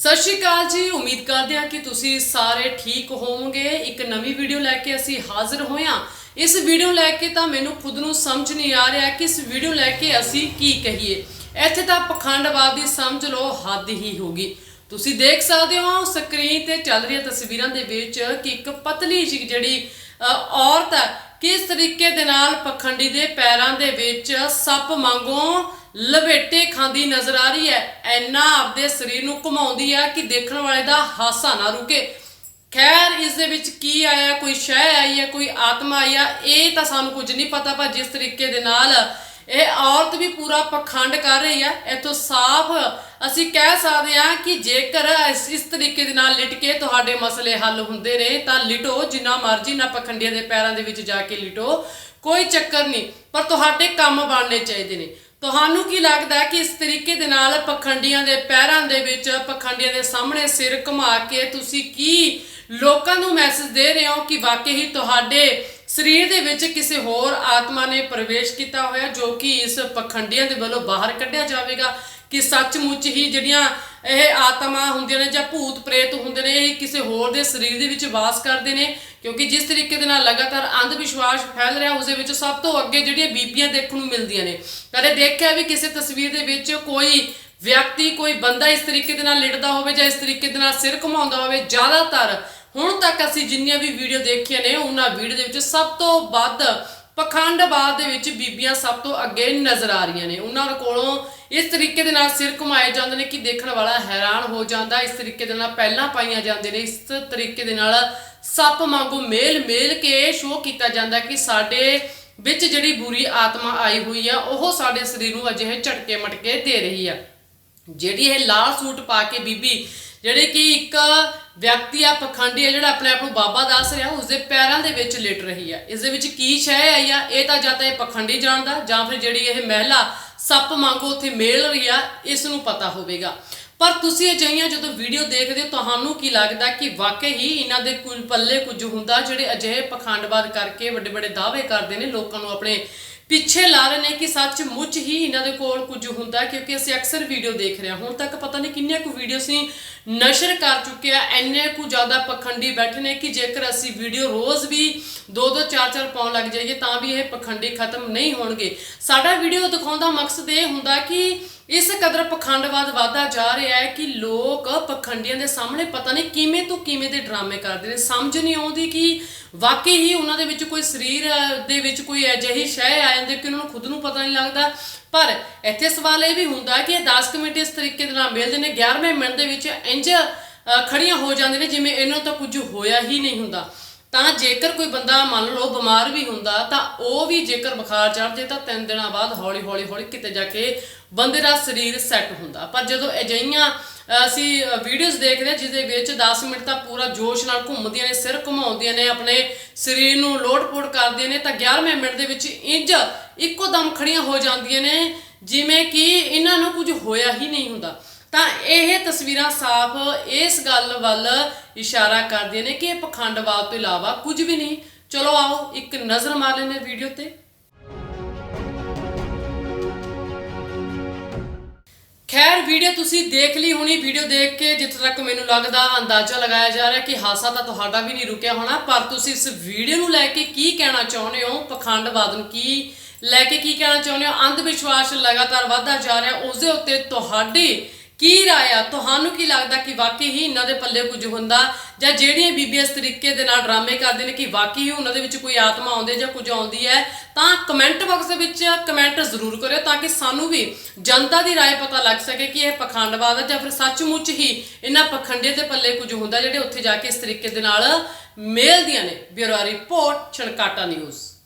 ਸਤਿ ਸ਼੍ਰੀ ਅਕਾਲ ਜੀ ਉਮੀਦ ਕਰਦੇ ਹਾਂ ਕਿ ਤੁਸੀਂ ਸਾਰੇ ਠੀਕ ਹੋਵੋਗੇ। ਇੱਕ ਨਵੀਂ ਵੀਡੀਓ ਲੈ ਕੇ ਅਸੀਂ ਹਾਜ਼ਰ ਹੋਏ ਹਾਂ। ਇਸ ਵੀਡੀਓ ਲੈ ਕੇ ਤਾਂ ਮੈਨੂੰ ਖੁਦ ਨੂੰ ਸਮਝ ਨਹੀਂ ਆ ਰਿਹਾ ਕਿ ਇਸ ਵੀਡੀਓ ਲੈ ਕੇ ਅਸੀਂ ਕੀ ਕਹੀਏ। ਇੱਥੇ ਤਾਂ ਪਖੰਡਵਾਦ ਦੀ ਸਮਝ ਲਓ ਹੱਦ ਹੀ ਹੋਗੀ ਤੁਸੀਂ ਦੇਖ ਸਕਦੇ ਹੋ ਸਕਰੀਨ ਤੇ ਚੱਲ ਰਹੀਆਂ ਤਸਵੀਰਾਂ ਦੇ ਵਿੱਚ ਕਿ ਇੱਕ ਪਤਲੀ ਜਿਹੀ ਜਿਹੜੀ ਅ, ਔਰਤ ਹੈ ਕਿਸ ਤਰੀਕੇ ਦੇ ਨਾਲ ਪਖੰਡੀ ਦੇ ਪੈਰਾਂ ਦੇ ਵਿੱਚ ਸੱਪ ਵਾਂਗੂ ਲਵੇਟੇ ਖਾਂਦੀ ਨਜ਼ਰ ਆ ਰਹੀ ਹੈ? ਐਨਾ ਆਪਦੇ ਸਰੀਰ ਨੂੰ ਘੁਮਾਉਂਦੀ ਹੈ ਕਿ ਦੇਖਣ ਵਾਲੇ ਦਾ ਹਾਸਾ ਨਾ ਰੁਕੇ। ਖੈਰ, ਇਸ ਦੇ ਵਿੱਚ ਕੀ ਆਇਆ? ਕੋਈ ਸ਼ੈ ਆਈ ਹੈ? ਕੋਈ ਆਤਮਾ ਆਈ ਆ? ਇਹ ਤਾਂ ਸਾਨੂੰ ਕੁਝ ਨਹੀਂ ਪਤਾ, ਪਰ ਜਿਸ ਤਰੀਕੇ ਦੇ ਨਾਲ ਇਹ ਔਰਤ ਵੀ ਪੂਰਾ ਪਖੰਡ ਕਰ ਰਹੀ ਹੈ। ਇਥੋਂ ਸਾਫ਼ ਅਸੀਂ ਕਹਿ ਸਕਦੇ ਹਾਂ ਕਿ ਜੇਕਰ ਇਸ ਇਸ ਤਰੀਕੇ ਦੇ ਨਾਲ ਲਿਟ ਕੇ ਤੁਹਾਡੇ ਮਸਲੇ ਹੱਲ ਹੁੰਦੇ ਨੇ, ਤਾਂ ਲਿਟੋ, ਜਿੰਨਾ ਮਰਜ਼ੀ ਨਾ ਪਖੰਡੀਆਂ ਦੇ ਪੈਰਾਂ ਦੇ ਵਿੱਚ ਜਾ ਕੇ ਲਿਟੋ। ਕੋਈ ਚੱਕਰ ਨਹੀਂ, ਪਰ ਤੁਹਾਡੇ ਕੰਮ ਬਣਨੇ ਚਾਹੀਦੇ ਨੇ। ਤੁਹਾਨੂੰ ਕੀ ਲੱਗਦਾ ਕਿ ਇਸ ਤਰੀਕੇ ਦੇ ਨਾਲ ਪਖੰਡੀਆਂ ਦੇ ਪੈਰਾਂ ਦੇ ਵਿੱਚ, ਪਖੰਡੀਆਂ ਦੇ ਸਾਹਮਣੇ ਸਿਰ ਘੁਮਾ ਕੇ ਤੁਸੀਂ ਕੀ ਲੋਕਾਂ ਨੂੰ ਮੈਸੇਜ ਦੇ ਰਹੇ ਹੋ ਕਿ ਵਾਕਈ ਹੀ ਤੁਹਾਡੇ ਸਰੀਰ ਦੇ ਵਿੱਚ ਕਿਸੇ ਹੋਰ ਆਤਮਾ ਨੇ ਪ੍ਰਵੇਸ਼ ਕੀਤਾ ਹੋਇਆ ਜੋ ਕਿ ਇਸ ਪਖੰਡੀਆਂ ਦੇ ਵੱਲੋਂ ਬਾਹਰ ਕੱਢਿਆ ਜਾਵੇਗਾ ਕਿ ਸੱਚਮੁੱਚ ਹੀ ਜਿਹੜੀਆਂ ਇਹ ਆਤਮਾ ਹੁੰਦੀਆਂ ਨੇ ਜਾਂ ਭੂਤ ਪ੍ਰੇਤ ਹੁੰਦੇ ਨੇ, ਇਹ ਕਿਸੇ ਹੋਰ ਦੇ ਸਰੀਰ ਦੇ ਵਿੱਚ ਵਾਸ ਕਰਦੇ ਨੇ, ਕਿਉਂਕਿ ਜਿਸ ਤਰੀਕੇ ਦੇ ਨਾਲ ਲਗਾਤਾਰ ਅੰਧ ਵਿਸ਼ਵਾਸ ਫੈਲ ਰਿਹਾ, ਉਸ ਦੇ ਵਿੱਚ ਸਭ ਤੋਂ ਅੱਗੇ ਜਿਹੜੀਆਂ ਬੀਬੀਆਂ ਦੇਖਣ ਨੂੰ ਮਿਲਦੀਆਂ ਨੇ। ਕਦੇ ਦੇਖਿਆ ਵੀ ਕਿਸੇ ਤਸਵੀਰ ਦੇ ਵਿੱਚ ਕੋਈ ਵਿਅਕਤੀ, ਕੋਈ ਬੰਦਾ ਇਸ ਤਰੀਕੇ ਦੇ ਨਾਲ ਲਿਟਦਾ ਹੋਵੇ ਜਾਂ ਇਸ ਤਰੀਕੇ ਦੇ ਨਾਲ ਸਿਰ ਘੁਮਾਉਂਦਾ ਹੋਵੇ, ਜ਼ਿਆਦਾਤਰ ਹੁਣ ਤੱਕ ਅਸੀਂ ਜਿੰਨੀਆਂ ਵੀ ਵੀਡੀਓ ਦੇਖੀਆਂ ਨੇ, ਉਹਨਾਂ ਵੀਡੀਓ ਦੇ ਵਿੱਚ ਸਭ ਤੋਂ ਵੱਧ ਪਖੰਡਵਾਦ ਦੇ ਵਿੱਚ ਬੀਬੀਆਂ ਸਭ ਤੋਂ ਅੱਗੇ ਨਜ਼ਰ ਆ ਰਹੀਆਂ ਨੇ। ਉਹਨਾਂ ਕੋਲੋਂ ਇਸ ਤਰੀਕੇ ਦੇ ਨਾਲ ਸਿਰ ਘੁਮਾਏ ਜਾਂਦੇ ਨੇ ਕਿ ਦੇਖਣ ਵਾਲਾ ਹੈਰਾਨ ਹੋ ਜਾਂਦਾ, ਇਸ ਤਰੀਕੇ ਦੇ ਨਾਲ ਪਹਿਲਾਂ ਪਾਈਆਂ ਜਾਂਦੇ ਨੇ, ਇਸ ਤਰੀਕੇ ਦੇ ਨਾਲ ਸੱਪ ਵਾਂਗੂ ਮੇਲ ਮੇਲ ਕੇ ਸ਼ੋਅ ਕੀਤਾ ਜਾਂਦਾ ਕਿ ਸਾਡੇ ਵਿੱਚ ਜਿਹੜੀ ਬੁਰੀ ਆਤਮਾ ਆਈ ਹੋਈ ਆ, ਉਹ ਸਾਡੇ ਸਰੀਰ ਨੂੰ ਅਜਿਹੇ ਝਟਕੇ ਮਟਕੇ ਦੇ ਰਹੀ ਆ। ਜਿਹੜੀ ਇਹ ਲਾਲ ਸੂਟ ਪਾ ਕੇ ਬੀਬੀ, ਜਿਹੜੇ ਕਿ ਇੱਕ ਵਿਅਕਤੀ ਆ, ਪਖੰਡੀ ਆ, ਜਿਹੜਾ ਆਪਣੇ ਆਪ ਨੂੰ ਬਾਬਾ ਦੱਸ ਰਿਹਾ, ਉਸਦੇ ਪੈਰਾਂ ਦੇ ਵਿੱਚ ਲਿਟ ਰਹੀ ਆ। ਇਸ ਦੇ ਵਿੱਚ ਕੀ ਸ਼ੈ ਆਈ ਆ? ਇਹ ਤਾਂ ਜਾਂ ਤਾਂ ਇਹ ਪਖੰਡੀ ਜਾਣਦਾ, ਜਾਂ ਫਿਰ ਜਿਹੜੀ ਇਹ ਮਹਿਲਾ ਸੱਪ ਮੰਗੋ ਉੱਥੇ ਮੇਲ ਰਹੀ ਆ, ਇਸ ਨੂੰ ਪਤਾ ਹੋਵੇਗਾ। ਪਰ ਤੁਸੀਂ ਅਜਿਹੀਆਂ ਜਦੋਂ ਵੀਡੀਓ ਦੇਖਦੇ ਹੋ, ਤੁਹਾਨੂੰ ਕੀ ਲੱਗਦਾ ਕਿ ਵਾਕਈ ਹੀ ਇਹਨਾਂ ਦੇ ਕੁਝ ਪੱਲੇ ਕੁਝ ਹੁੰਦਾ, ਜਿਹੜੇ ਅਜਿਹੇ ਪਖੰਡਵਾਦ ਕਰਕੇ ਵੱਡੇ ਵੱਡੇ ਦਾਅਵੇ ਕਰਦੇ ਨੇ, ਲੋਕਾਂ ਨੂੰ ਆਪਣੇ ਪਿੱਛੇ ਲਾ ਰਹੇ ਨੇ ਕਿ ਸੱਚ ਮੁੱਚ ਹੀ ਇਹਨਾਂ ਦੇ ਕੋਲ ਕੁਝ ਹੁੰਦਾ ਕਿਉਂਕਿ ਅਸੀਂ ਅਕਸਰ ਵੀਡੀਓ ਦੇਖ ਰਹੇ ਹਾਂ। ਹੁਣ ਤੱਕ ਪਤਾ ਨਹੀਂ ਕਿੰਨੀਆਂ ਕੁ ਵੀਡੀਓ ਅਸੀਂ ਨਸ਼ਰ ਕਰ ਚੁੱਕੇ ਆ ਇੰਨੇ ਕੁ ਜ਼ਿਆਦਾ ਪਖੰਡੀ ਬੈਠੇ ਨੇ ਕਿ ਜੇਕਰ ਅਸੀਂ ਵੀਡੀਓ ਰੋਜ਼ ਵੀ ਦੋ ਦੋ ਚਾਰ ਚਾਰ ਪਾਉਣ ਲੱਗ ਜਾਈਏ ਤਾਂ ਵੀ ਇਹ ਪਖੰਡੀ ਖਤਮ ਨਹੀਂ ਹੋਣਗੇ। ਸਾਡਾ ਵੀਡੀਓ ਦਿਖਾਉਣ ਦਾ ਮਕਸਦ ਇਹ ਹੁੰਦਾ ਕਿ ਇਸ ਕਦਰ ਪਖੰਡਵਾਦ ਵਧਦਾ ਜਾ ਰਿਹਾ ਹੈ ਕਿ ਲੋਕ ਪਖੰਡੀਆਂ ਦੇ ਸਾਹਮਣੇ ਪਤਾ ਨਹੀਂ ਕਿਵੇਂ ਤੋਂ ਕਿਵੇਂ ਦੇ ਡਰਾਮੇ ਕਰਦੇ ਨੇ। ਸਮਝ ਨਹੀਂ ਆਉਂਦੀ ਕਿ ਵਾਕਈ ਹੀ ਉਹਨਾਂ ਦੇ ਵਿੱਚ ਕੋਈ ਸਰੀਰ ਦੇ ਵਿੱਚ ਕੋਈ ਅਜਿਹੀ ਸ਼ੈ ਆ ਜਾਂਦੀ ਕਿ ਉਹਨਾਂ ਨੂੰ ਖੁਦ ਨੂੰ ਪਤਾ ਨਹੀਂ ਲੱਗਦਾ। ਪਰ ਇੱਥੇ ਸਵਾਲ ਇਹ ਵੀ ਹੁੰਦਾ ਕਿ ਇਹ 10 ਮਿੰਟ ਇਸ ਤਰੀਕੇ ਦੇ ਨਾਲ ਮਿਲਦੇ ਨੇ 11ਵੇਂ ਮਿੰਟ ਦੇ ਵਿੱਚ ਇੰਜ ਅਹ, ਖੜੀਆਂ ਹੋ ਜਾਂਦੇ ਨੇ ਜਿਵੇਂ ਇਹਨਾਂ ਤੋਂ ਕੁਝ ਹੋਇਆ ਹੀ ਨਹੀਂ ਹੁੰਦਾ। ਤਾਂ ਜੇਕਰ ਕੋਈ ਬੰਦਾ ਮੰਨ ਲਓ ਬਿਮਾਰ ਵੀ ਹੁੰਦਾ ਤਾਂ ਉਹ ਵੀ ਜੇਕਰ ਬੁਖਾਰ ਚੜ ਜੇ ਤਾਂ ਤਿੰਨ ਦਿਨਾਂ ਬਾਅਦ ਹੌਲੀ ਹੌਲੀ ਹੌਲੀ ਕਿਤੇ ਜਾ ਕੇ ਬੰਦੇ ਦਾ ਸਰੀਰ ਸੈੱਟ ਹੁੰਦਾ। ਪਰ ਜਦੋਂ ਅਜਿਹੀਆਂ ਅਸੀਂ ਵੀਡੀਓਜ਼ ਦੇਖਦੇ ਹਾਂ ਜਿਸ ਦੇ ਵਿੱਚ 10 ਮਿੰਟ ਤਾਂ ਪੂਰਾ ਜੋਸ਼ ਨਾਲ ਘੁੰਮਦੀਆਂ ਨੇ, ਸਿਰ ਘੁਮਾਉਂਦੀਆਂ ਨੇ, ਆਪਣੇ ਸਰੀਰ ਨੂੰ ਲੋਟ-ਪੋਟ ਕਰਦੀਆਂ ਨੇ, ਤਾਂ 11ਵੇਂ ਮਿੰਟ ਦੇ ਵਿੱਚ ਇੰਜ ਇੱਕੋ ਦਮ ਖੜੀਆਂ ਹੋ ਜਾਂਦੀਆਂ ਨੇ, ਜਿਵੇਂ ਕਿ ਇਹਨਾਂ ਨੂੰ ਕੁਝ ਹੋਇਆ ਹੀ ਨਹੀਂ ਹੁੰਦਾ। ਤਾਂ ਇਹ ਤਸਵੀਰਾਂ ਸਾਫ਼ ਇਸ ਗੱਲ ਵੱਲ ਇਸ਼ਾਰਾ ਕਰਦੀਆਂ ਨੇ ਕਿ ਇਹ ਪਖੰਡਵਾਦ ਤੋਂ ਇਲਾਵਾ ਕੁਝ ਵੀ ਨਹੀਂ। ਚਲੋ ਆਓ, ਇੱਕ ਨਜ਼ਰ ਮਾਰ ਲੈਂਦੇ ਵੀਡੀਓ ਤੇ। ਖੈਰ, ਵੀਡੀਓ ਤੁਸੀਂ ਦੇਖ ਲਈ ਹੋਣੀ। ਵੀਡੀਓ ਦੇਖ ਕੇ ਜਿੱਥੇ ਤੱਕ ਮੈਨੂੰ ਲੱਗਦਾ, ਅੰਦਾਜ਼ਾ ਲਗਾਇਆ ਜਾ ਰਿਹਾ ਕਿ ਹਾਸਾ ਤਾਂ ਤੁਹਾਡਾ ਵੀ ਨਹੀਂ ਰੁਕਿਆ ਹੋਣਾ, ਪਰ ਤੁਸੀਂ ਇਸ ਵੀਡੀਓ ਨੂੰ ਲੈ ਕੇ ਕੀ ਕਹਿਣਾ ਚਾਹੁੰਦੇ ਹੋ? ਪਖੰਡਵਾਦ ਨੂੰ ਕੀ ਲੈ ਕੇ ਕੀ ਕਹਿਣਾ ਚਾਹੁੰਦੇ ਹੋ? ਅੰਧ ਵਿਸ਼ਵਾਸ ਲਗਾਤਾਰ ਵਧਦਾ ਜਾ ਰਿਹਾ ਉਸ ਦੇ ਉੱਤੇ ਤੁਹਾਡੀ ਕੀ ਰਾਏ ਆ? ਤੁਹਾਨੂੰ ਕੀ ਲੱਗਦਾ ਕਿ ਵਾਕਈ ਹੀ ਇਹਨਾਂ ਦੇ ਪੱਲੇ ਕੁਝ ਹੁੰਦਾ ਜਾਂ ਜਿਹੜੀਆਂ ਬੀਬੀਆਂ ਇਸ ਤਰੀਕੇ ਦੇ ਨਾਲ ਡਰਾਮੇ ਕਰਦੇ ਨੇ ਕਿ ਵਾਕਈ ਹੀ ਉਹਨਾਂ ਦੇ ਵਿੱਚ ਕੋਈ ਆਤਮਾ ਆਉਂਦੀ ਜਾਂ ਕੁਝ ਆਉਂਦੀ ਹੈ? ਤਾਂ ਕਮੈਂਟ ਬਾਕਸ ਦੇ ਵਿੱਚ ਕਮੈਂਟ ਜ਼ਰੂਰ ਕਰਿਓ ਤਾਂ ਕਿ ਸਾਨੂੰ ਵੀ ਜਨਤਾ ਦੀ ਰਾਏ ਪਤਾ ਲੱਗ ਸਕੇ ਕਿ ਇਹ ਪਖੰਡਵਾਦ ਹੈ ਜਾਂ ਫਿਰ ਸੱਚਮੁੱਚ ਹੀ ਇਹਨਾਂ ਪਖੰਡੇ ਦੇ ਪੱਲੇ ਕੁਝ ਹੁੰਦਾ ਜਿਹੜੇ ਉੱਥੇ ਜਾ ਕੇ ਇਸ ਤਰੀਕੇ ਦੇ ਨਾਲ ਮੇਲਦੀਆਂ ਨੇ। Bureau report, Chhankata news.